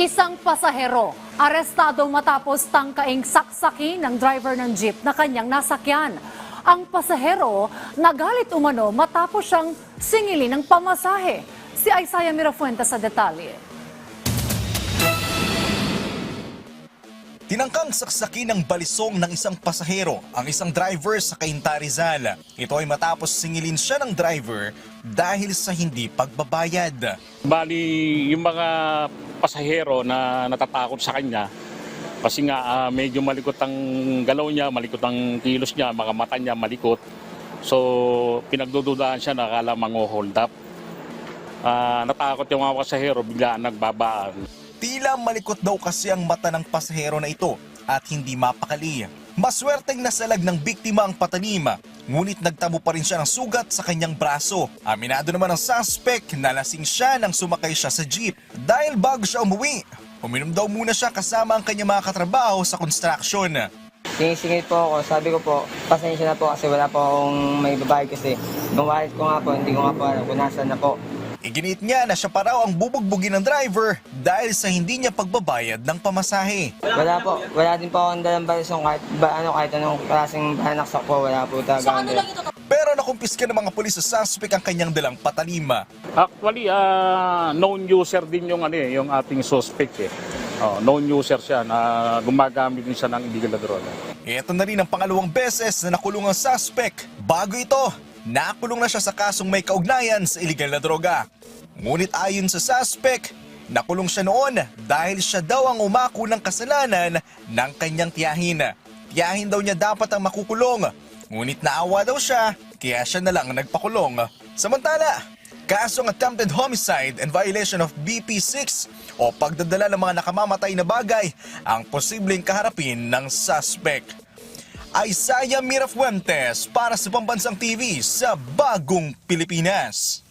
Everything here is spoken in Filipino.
Isang pasahero, arestado matapos tangkaing saksaki ng driver ng jeep na kanyang nasakyan. Ang pasahero nagalit umano matapos siyang singilin ng pamasahe. Si Isaiah Mirafuente sa detalye. Tinangkang saksaki ng balisong ng isang pasahero ang isang driver sa Cainta Rizal. Ito ay matapos singilin siya ng driver dahil sa hindi pagbabayad. Bali, yung mga pasahero na natatakot sa kanya, kasi nga ah, medyo malikot ang galaw niya, malikot ang kilos niya, mga mata niya malikot. So, pinagdududahan siya na akala mango-hold up. Ah, natakot yung mga pasahero, biglaan nagbabaan. Tila malikot daw kasi ang mata ng pasahero na ito at hindi mapakali. Maswerteng nasalag ng biktima ang patalim, ngunit nagtamo pa rin siya ng sugat sa kanyang braso. Aminado naman ang suspect na lasing siya nang sumakay siya sa jeep. Dahil bago siya umuwi, uminom daw muna siya kasama ang kanyang mga katrabaho sa construction. Sinisingit po ako, sabi ko po, pasensya na po kasi wala po akong may babayad kasi. Yung ko nga po, hindi ko nga po alam kung nasaan na po. Iginit niya na siya pa raw ang bubugbugin ng driver dahil sa hindi niya pagbabayad ng pamasahe. Wala po, wala din po akong dalang balisong kahit, ba, ano, kahit anong klaseng banaksak po, wala po talaga. So, Pero nakumpiska ng mga pulis sa suspect ang kanyang dalang patalima. Actually, ah, known user din yung, ano, eh, yung ating suspect. Eh. Oh, known user siya na gumagamit din siya ng illegal na droga. Ito na rin ang pangalawang beses na nakulong ang suspect. Bago ito, nakulong na siya sa kasong may kaugnayan sa illegal na droga. Ngunit ayon sa suspect, nakulong siya noon dahil siya daw ang umako ng kasalanan ng kanyang tiyahin. Tiyahin daw niya dapat ang makukulong. Ngunit naawa daw siya, kaya siya na lang nagpakulong. Samantala, kasong attempted homicide and violation of BP6 o pagdadala ng mga nakamamatay na bagay ang posibleng kaharapin ng suspect. Isaiah Mirafuentes para sa Pambansang TV sa Bagong Pilipinas.